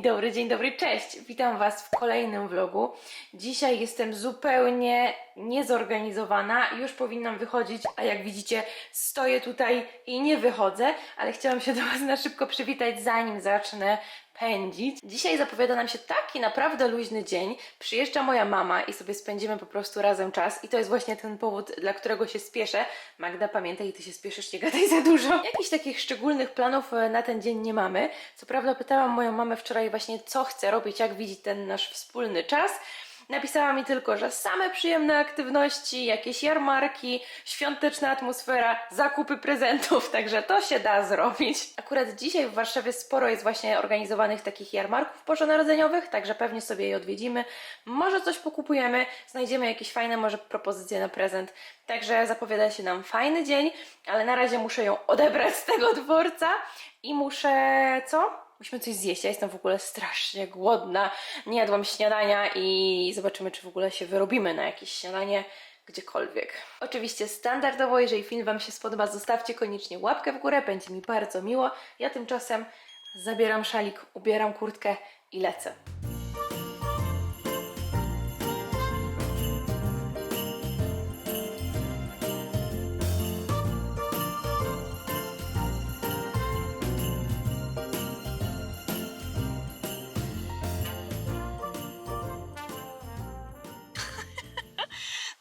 Dzień dobry, dzień dobry, cześć! Witam Was w kolejnym vlogu. Dzisiaj jestem zupełnie niezorganizowana, już powinnam wychodzić, a jak widzicie, stoję tutaj i nie wychodzę, ale chciałam się do Was na szybko przywitać, zanim zacznę pędzić. Dzisiaj zapowiada nam się taki naprawdę luźny dzień. Przyjeżdża moja mama i sobie spędzimy po prostu razem czas i to jest właśnie ten powód, dla którego się spieszę. Magda, pamiętaj, ty się spieszysz, nie gadaj za dużo. Jakichś takich szczególnych planów e, na ten dzień nie mamy. Co prawda pytałam moją mamę wczoraj właśnie, co chce robić, jak widzi ten nasz wspólny czas. Napisała mi tylko, że same przyjemne aktywności, jakieś jarmarki, świąteczna atmosfera, zakupy prezentów, także to się da zrobić. Akurat dzisiaj w Warszawie sporo jest właśnie organizowanych takich jarmarków bożonarodzeniowych, także pewnie sobie je odwiedzimy. Może coś pokupujemy, znajdziemy jakieś fajne może propozycje na prezent. Także zapowiada się nam fajny dzień, ale na razie muszę ją odebrać z tego dworca i muszę co? Musimy coś zjeść. Ja jestem w ogóle strasznie głodna. Nie jadłam śniadania i zobaczymy, czy w ogóle się wyrobimy na jakieś śniadanie gdziekolwiek. Oczywiście standardowo, jeżeli film Wam się spodoba, zostawcie koniecznie łapkę w górę, będzie mi bardzo miło. Ja tymczasem zabieram szalik, ubieram kurtkę i lecę.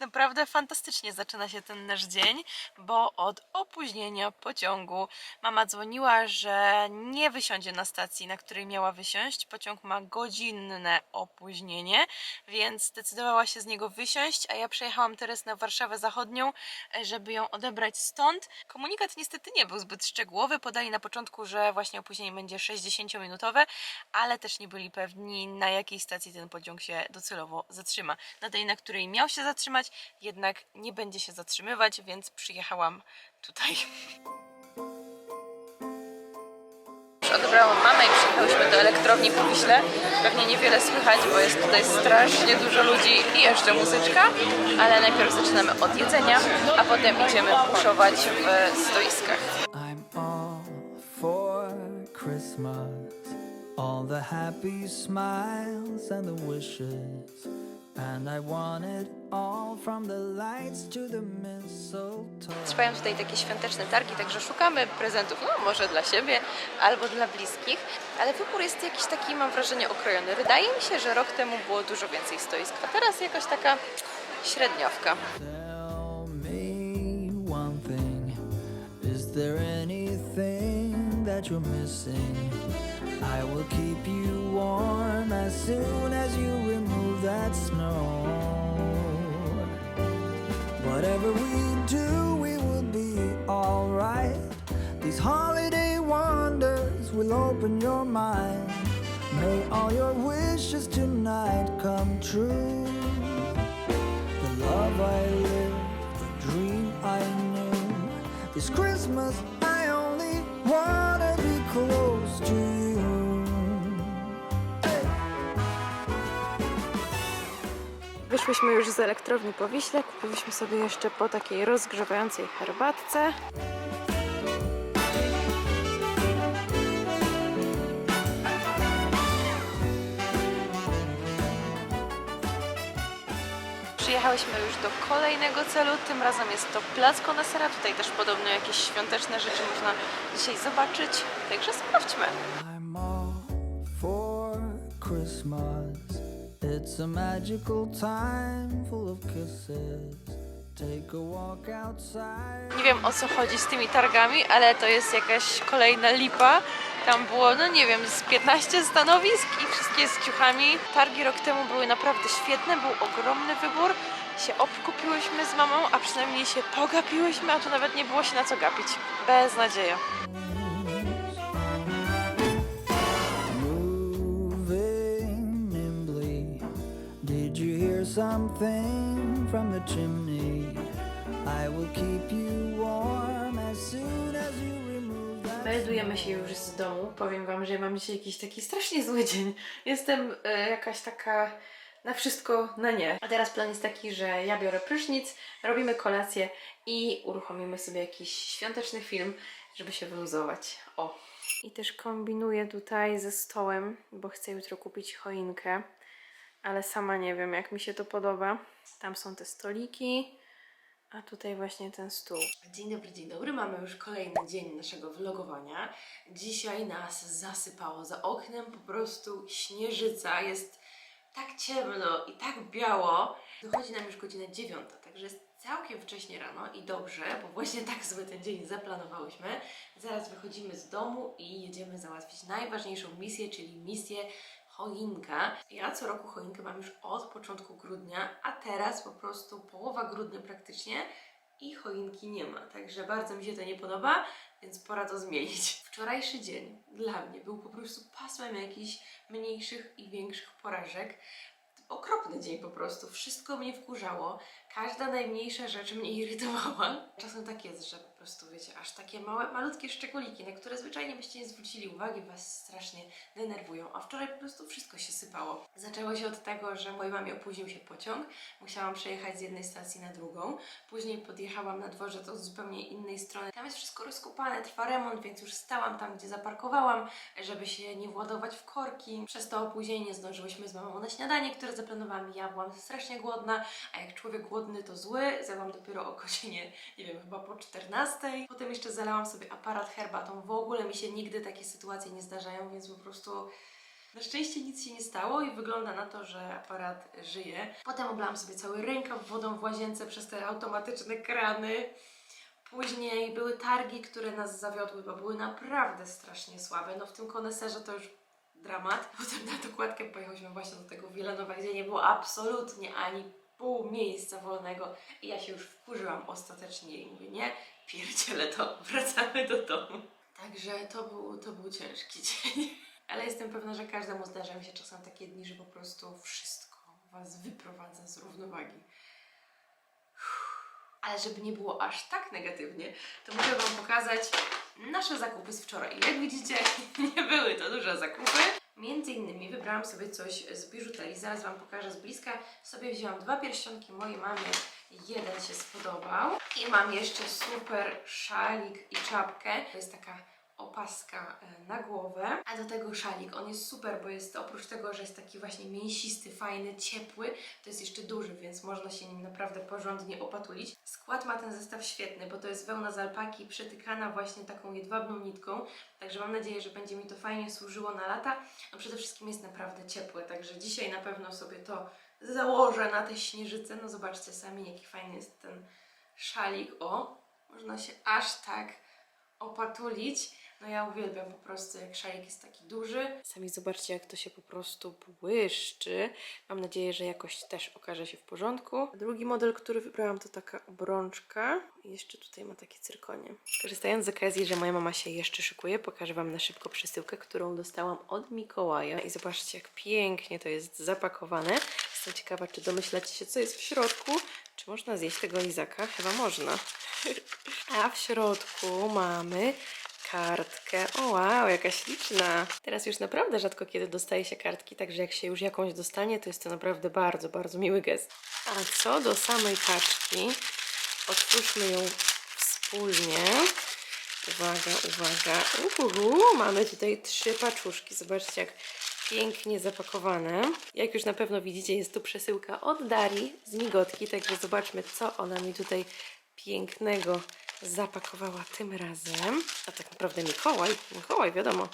Naprawdę fantastycznie zaczyna się ten nasz dzień, bo od opóźnienia pociągu mama dzwoniła, że nie wysiądzie na stacji, na której miała wysiąść. Pociąg ma godzinne opóźnienie, więc zdecydowała się z niego wysiąść, a ja przejechałam teraz na Warszawę Zachodnią, e, żeby ją odebrać stąd. Komunikat niestety nie był zbyt szczegółowy. Podali na początku, że właśnie opóźnienie będzie 60-minutowe, ale też nie byli pewni, na jakiej stacji ten pociąg się docelowo zatrzyma. Na tej, na której miał się zatrzymać, jednak nie będzie się zatrzymywać, więc przyjechałam tutaj. Już odebrałam mamę i przyjechałyśmy do elektrowni po Wiśle. Pewnie niewiele słychać, bo jest tutaj strasznie dużo ludzi i jeszcze muzyczka, ale najpierw zaczynamy od jedzenia, a potem idziemy puszować w stoiskach. I'm all for Christmas, all the happy smiles and the wishes. Trwają tutaj takie świąteczne targi, także szukamy prezentów, no może dla siebie albo dla bliskich, ale wybór jest jakiś taki, mam wrażenie, okrojony. Wydaje mi się, że rok temu było dużo więcej stoisk, a teraz jakoś taka średniowka. I will keep you warm as soon as you remove that snow. Whatever we do, we will be alright. These holiday wonders will open your mind. May all your wishes tonight come true. The love I live, the dream I knew. This Christmas I only wanna be close to you. Wyszłyśmy już z elektrowni po Wiśle, kupiliśmy sobie jeszcze po takiej rozgrzewającej herbatce. Przyjechałyśmy już do kolejnego celu, tym razem jest to Plac Konesera. Tutaj też podobno jakieś świąteczne rzeczy można dzisiaj zobaczyć, także sprawdźmy. It's a magical time full of kisses. Take a walk outside. Nie wiem o co chodzi z tymi targami, ale to jest jakaś kolejna lipa. Tam było, no nie wiem, z 15 stanowisk i wszystkie z ciuchami. Targi rok temu były naprawdę świetne, był ogromny wybór. Się obkupiłyśmy z mamą, a przynajmniej się pogapiłyśmy, a tu nawet nie było się na co gapić. Beznadzieja. Moving something from the chimney? I will keep you warm as soon as you. Meldujemy się już z domu. Powiem Wam, że mam dzisiaj jakiś taki strasznie zły dzień. Jestem e, jakaś taka na wszystko na nie. A teraz plan jest taki, że ja biorę prysznic, robimy kolację i uruchomimy sobie jakiś świąteczny film, żeby się wyluzować. O. I też kombinuję tutaj ze stołem, bo chcę jutro kupić choinkę, ale sama nie wiem, jak mi się to podoba. Tam są te stoliki, a tutaj właśnie ten stół. Dzień dobry, dzień dobry. Mamy już kolejny dzień naszego vlogowania. Dzisiaj nas zasypało. Za oknem po prostu śnieżyca. Jest tak ciemno i tak biało. Dochodzi nam już godzina dziewiąta, także jest całkiem wcześnie rano i dobrze, bo właśnie tak sobie ten dzień zaplanowałyśmy. Zaraz wychodzimy z domu i jedziemy załatwić najważniejszą misję, czyli misję choinka. Ja co roku choinkę mam już od początku grudnia, a teraz po prostu połowa grudnia praktycznie i choinki nie ma. Także bardzo mi się to nie podoba, więc pora to zmienić. Wczorajszy dzień dla mnie był po prostu pasmem jakichś mniejszych i większych porażek. Okropny dzień po prostu. Wszystko mnie wkurzało. Każda najmniejsza rzecz mnie irytowała. Czasem tak jest, że prostu wiecie, aż takie małe, malutkie szczególiki, na które zwyczajnie byście nie zwrócili uwagi, was strasznie denerwują. A wczoraj po prostu wszystko się sypało. Zaczęło się od tego, że mojej mamie opóźnił się pociąg. Musiałam przejechać z jednej stacji na drugą. Później podjechałam na dworze to z zupełnie innej strony. Tam jest wszystko rozkopane, trwa remont, więc już stałam tam, gdzie zaparkowałam, żeby się nie władować w korki. Przez to opóźnienie zdążyłyśmy z mamą na śniadanie, które zaplanowałam. Ja byłam strasznie głodna, a jak człowiek głodny to zły. Zjadłam dopiero o godzinie, nie wiem, chyba po 14. Potem jeszcze zalałam sobie aparat herbatą. W ogóle mi się nigdy takie sytuacje nie zdarzają, więc po prostu na szczęście nic się nie stało i wygląda na to, że aparat żyje. Potem oblałam sobie cały rękaw wodą w łazience przez te automatyczne krany. Później były targi, które nas zawiodły, bo były naprawdę strasznie słabe. No w tym koneserze to już dramat. Potem na dokładkę pojechałyśmy właśnie do tego Wielanowa, gdzie nie było absolutnie ani pół miejsca wolnego i ja się już wkurzyłam ostatecznie i mówię, nie, pierdzielę to, wracamy do domu. Także to był, to był ciężki dzień. Ale jestem pewna, że każdemu zdarzają się czasem takie dni, że po prostu wszystko Was wyprowadza z równowagi. Ale żeby nie było aż tak negatywnie, to muszę Wam pokazać nasze zakupy z wczoraj. Jak widzicie, nie były to duże zakupy. Między innymi wybrałam sobie coś z biżuterii. Zaraz Wam pokażę z bliska. Sobie wzięłam dwa pierścionki mojej mamy. Jeden się spodobał. I mam jeszcze super szalik i czapkę. To jest taka opaska e, na głowę, a do tego szalik. On jest super, bo jest oprócz tego, że jest taki właśnie mięsisty, fajny, ciepły, to jest jeszcze duży, więc można się nim naprawdę porządnie opatulić. Skład ma ten zestaw świetny, bo to jest wełna z alpaki przetykana właśnie taką jedwabną nitką, także mam nadzieję, że będzie mi to fajnie służyło na lata. No przede wszystkim jest naprawdę ciepłe, także dzisiaj na pewno sobie to założę na te śnieżyce. No zobaczcie sami, jaki fajny jest ten szalik. O, można się aż tak opatulić. No ja uwielbiam po prostu, jak szalik jest taki duży. Sami zobaczcie, jak to się po prostu błyszczy. Mam nadzieję, że jakość też okaże się w porządku. Drugi model, który wybrałam, to taka obrączka. Jeszcze tutaj ma takie cyrkonie. Korzystając z okazji, że moja mama się jeszcze szykuje, pokażę Wam na szybko przesyłkę, którą dostałam od Mikołaja. I zobaczcie, jak pięknie to jest zapakowane. Jestem ciekawa, czy domyślacie się, co jest w środku. Czy można zjeść tego lizaka? Chyba można. A w środku mamy kartkę. O wow, jaka śliczna. Teraz już naprawdę rzadko kiedy dostaje się kartki, także jak się już jakąś dostanie, to jest to naprawdę bardzo, bardzo miły gest. A co do samej paczki, otwórzmy ją wspólnie. Uwaga, uwaga. Uhu, mamy tutaj trzy paczuszki. Zobaczcie, jak pięknie zapakowane. Jak już na pewno widzicie, jest tu przesyłka od Darii z Migotki, także zobaczmy, co ona mi tutaj pięknego zapakowała tym razem. A tak naprawdę Mikołaj, Mikołaj wiadomo.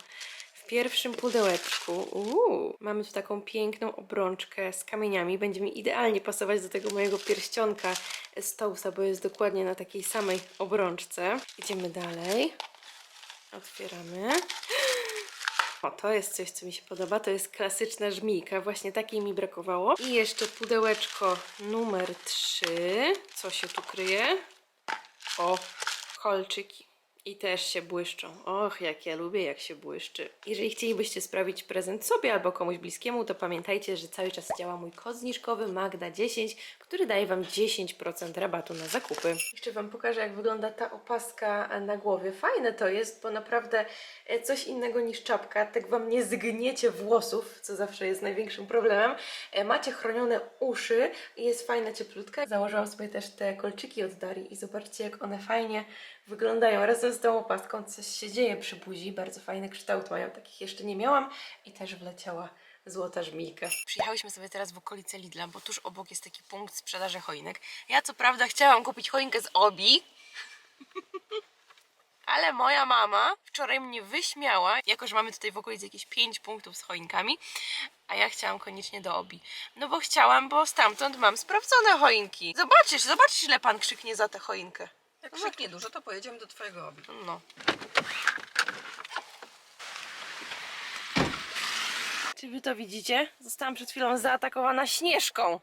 W pierwszym pudełeczku uuu, mamy tu taką piękną obrączkę z kamieniami. Będzie mi idealnie pasować do tego mojego pierścionka z Tousa, bo jest dokładnie na takiej samej obrączce. Idziemy dalej. Otwieramy. O, to jest coś, co mi się podoba. To jest klasyczna żmijka. Właśnie takiej mi brakowało. I jeszcze pudełeczko numer 3. Co się tu kryje? O, kolczyki. I też się błyszczą. Och, jak ja lubię, jak się błyszczy. Jeżeli chcielibyście sprawić prezent sobie albo komuś bliskiemu, to pamiętajcie, że cały czas działa mój kod zniżkowy Magda10, który daje Wam 10% rabatu na zakupy. Jeszcze Wam pokażę, jak wygląda ta opaska na głowie. Fajne to jest, bo naprawdę e, coś innego niż czapka. Tak Wam nie zgniecie włosów, co zawsze jest największym problemem. E, Macie chronione uszy i jest fajna, cieplutka. Założyłam sobie też te kolczyki od Darii i zobaczcie, jak one fajnie wyglądają razem z tą opaską. Coś się dzieje przy buzi, bardzo fajny kształt mają, takich jeszcze nie miałam i też wleciała złota żmijka. Przyjechałyśmy sobie teraz w okolice Lidla, bo tuż obok jest taki punkt sprzedaży choinek. Ja co prawda chciałam kupić choinkę z Obi, ale moja mama wczoraj mnie wyśmiała, jako że mamy tutaj w okolicy jakieś 5 punktów z choinkami, a ja chciałam koniecznie do Obi. No bo chciałam, bo stamtąd mam sprawdzone choinki. Zobaczysz, zobaczysz ile pan krzyknie za tę choinkę. Jak krzyknie dużo, to pojedziemy do twojego obi. No. Czy wy to widzicie? Zostałam przed chwilą zaatakowana śnieżką.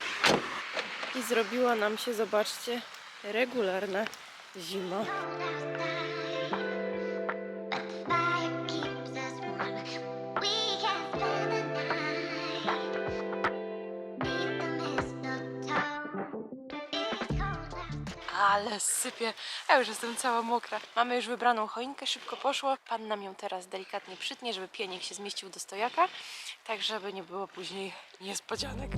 I zrobiła nam się, zobaczcie, regularna zima. Ale sypie. Ja już jestem cała mokra. Mamy już wybraną choinkę, szybko poszło. Pan nam ją teraz delikatnie przytnie, żeby pieniek się zmieścił do stojaka, tak żeby nie było później niespodzianek.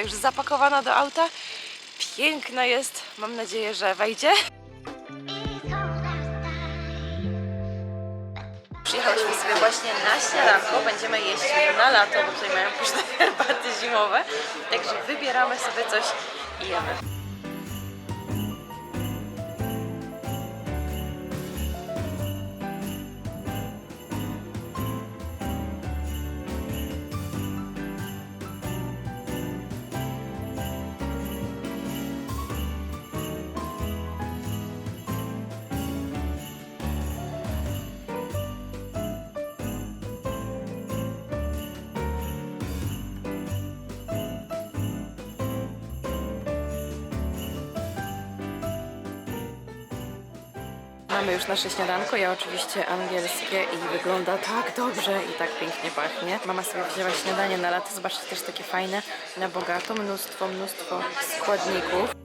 Już zapakowana do auta. Piękna jest. Mam nadzieję, że wejdzie. Przyjechałyśmy sobie właśnie na śniadanko. Będziemy jeść na lato, bo tutaj mają pyszne herbaty zimowe. Także wybieramy sobie coś i jemy. Mamy już nasze śniadanko, ja oczywiście angielskie i wygląda tak dobrze i tak pięknie pachnie. Mama sobie wzięła śniadanie na lato, zobaczcie też takie fajne, na bogato, mnóstwo, mnóstwo składników.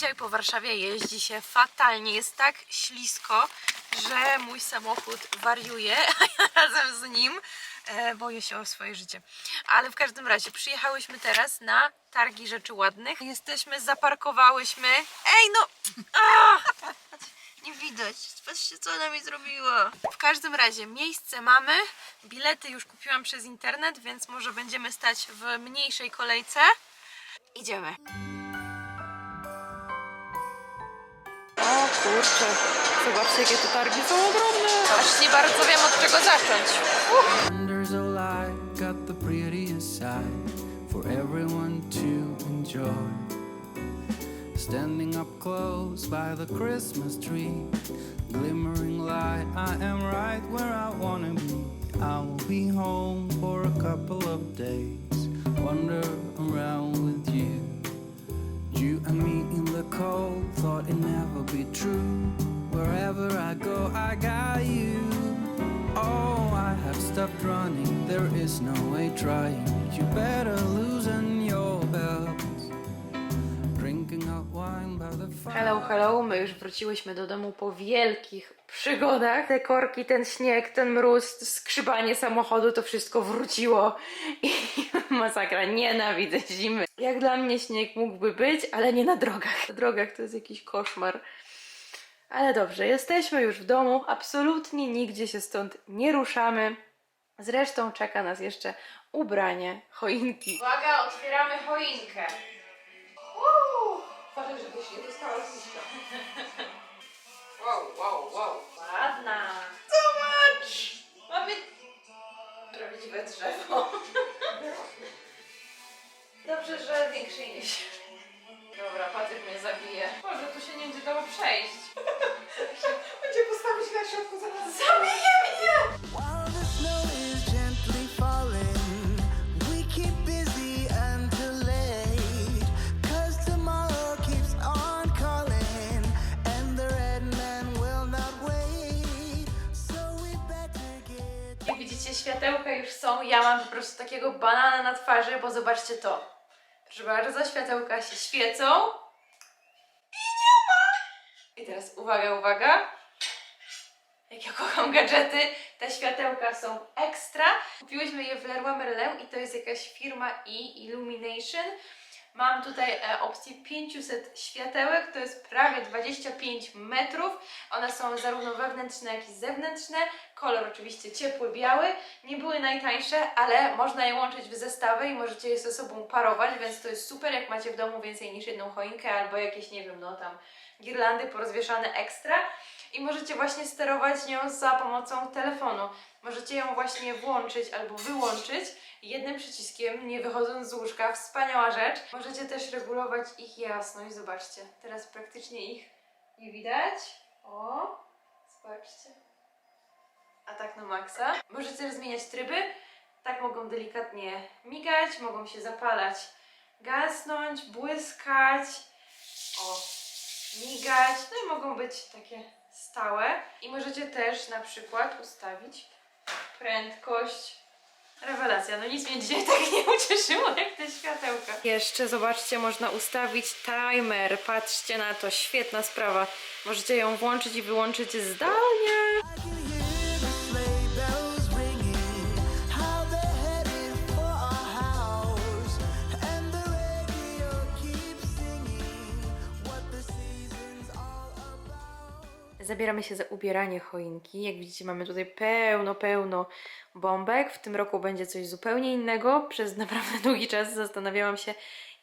Dzisiaj po Warszawie jeździ się fatalnie. Jest tak ślisko, że mój samochód wariuje, a ja razem z nim e, boję się o swoje życie. Ale w każdym razie przyjechałyśmy teraz na targi rzeczy ładnych. Jesteśmy, zaparkowałyśmy. Ej, no! A! Nie widać. Patrzcie, co ona mi zrobiła. W każdym razie miejsce mamy. Bilety już kupiłam przez internet, więc może będziemy stać w mniejszej kolejce. Idziemy. Kurczę, zobaczcie jakie te targi są ogromne. Aż nie bardzo wiem od czego zacząć. Wonders got the prettiest side for everyone to enjoy. Standing up close by the Christmas tree, glimmering light, I am right where I wanna be. I will be home for a couple of days, wander around with you. You and me in the cold, thought it never be true. Wherever I go, I got you. Oh, I have stopped running, there is no way trying. You better Hello, hello, my już wróciłyśmy do domu po wielkich przygodach. Te korki, ten śnieg, ten mróz, skrzybanie samochodu, to wszystko wróciło i masakra, nienawidzę zimy. Jak dla mnie śnieg mógłby być, ale nie na drogach. Na drogach to jest jakiś koszmar. Ale dobrze, jesteśmy już w domu, absolutnie nigdzie się stąd nie ruszamy. Zresztą czeka nas jeszcze ubranie choinki. Uwaga, otwieramy choinkę. Uważaj, żebyś nie dostała z liścia. Wow, wow, wow. Ładna. Zobacz! Mamy prawdziwe drzewo. Dobrze, że większe niż. Dobra, Patryk mnie zabije. Może tu się nie będzie dało przejść. Będzie postawić na środku zaraz. Zabije mnie! Są. Ja mam po prostu takiego banana na twarzy, bo zobaczcie to. Proszę bardzo, światełka się świecą. I nie ma! I teraz uwaga, uwaga. Jak ja kocham gadżety, te światełka są ekstra. Kupiłyśmy je w Leroy Merlin i to jest jakaś firma e Illumination. Mam tutaj e, opcję 500 światełek, to jest prawie 25 metrów. One są zarówno wewnętrzne, jak i zewnętrzne. Kolor oczywiście ciepły, biały. Nie były najtańsze, ale można je łączyć w zestawy i możecie je ze sobą parować, więc to jest super, jak macie w domu więcej niż jedną choinkę albo jakieś, nie wiem, no tam girlandy porozwieszane ekstra. I możecie właśnie sterować nią za pomocą telefonu. Możecie ją właśnie włączyć albo wyłączyć jednym przyciskiem, nie wychodząc z łóżka. Wspaniała rzecz. Możecie też regulować ich jasność. Zobaczcie, teraz praktycznie ich nie widać. O, zobaczcie. A tak na maksa. Możecie też zmieniać tryby. Tak mogą delikatnie migać, mogą się zapalać, gasnąć, błyskać. O, migać. No i mogą być takie stałe. I możecie też na przykład ustawić prędkość. Rewelacja, no nic mnie dzisiaj tak nie ucieszyło jak te światełka. Jeszcze zobaczcie, można ustawić timer. Patrzcie na to, świetna sprawa. Możecie ją włączyć i wyłączyć zdalnie. Zabieramy się za ubieranie choinki. Jak widzicie, mamy tutaj pełno, pełno bombek. W tym roku będzie coś zupełnie innego. Przez naprawdę długi czas zastanawiałam się,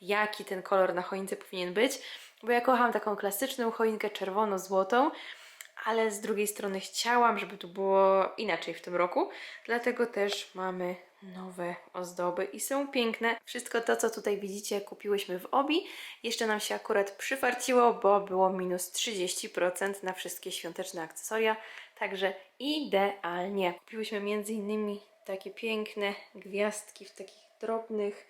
jaki ten kolor na choince powinien być, bo ja kocham taką klasyczną choinkę czerwono-złotą, ale z drugiej strony chciałam, żeby tu było inaczej w tym roku. Dlatego też mamy nowe ozdoby i są piękne. Wszystko to, co tutaj widzicie, kupiłyśmy w Obi. Jeszcze nam się akurat przyfarciło, bo było minus 30% na wszystkie świąteczne akcesoria, także idealnie. Kupiłyśmy innymi takie piękne gwiazdki w takich drobnych,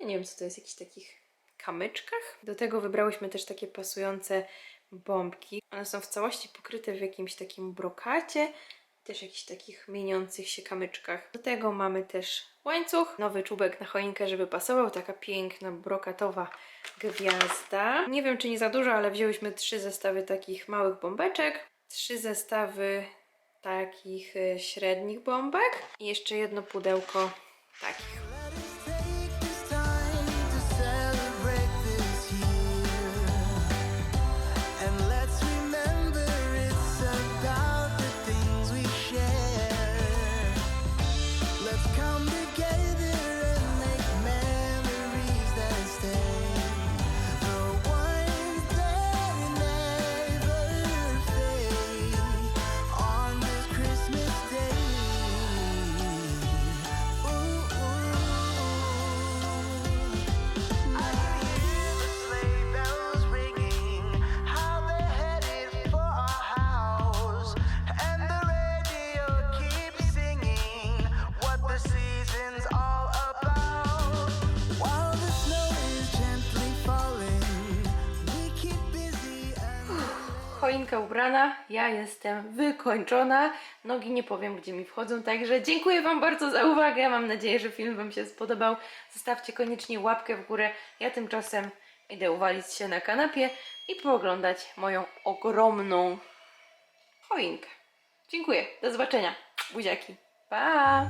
ja nie wiem co to jest, jakichś takich kamyczkach. Do tego wybrałyśmy też takie pasujące bombki. One są w całości pokryte w jakimś takim brokacie, też jakichś takich mieniących się kamyczkach. Do tego mamy też łańcuch, nowy czubek na choinkę, żeby pasował, taka piękna brokatowa gwiazda. Nie wiem, czy nie za dużo, ale wzięłyśmy trzy zestawy takich małych bombeczek, trzy zestawy takich e, średnich bombek i jeszcze jedno pudełko takich. Choinka ubrana, ja jestem wykończona. Nogi nie powiem, gdzie mi wchodzą, także dziękuję Wam bardzo za uwagę. Mam nadzieję, że film Wam się spodobał. Zostawcie koniecznie łapkę w górę. Ja tymczasem idę uwalić się na kanapie i pooglądać moją ogromną choinkę. Dziękuję, do zobaczenia. Buziaki. Pa!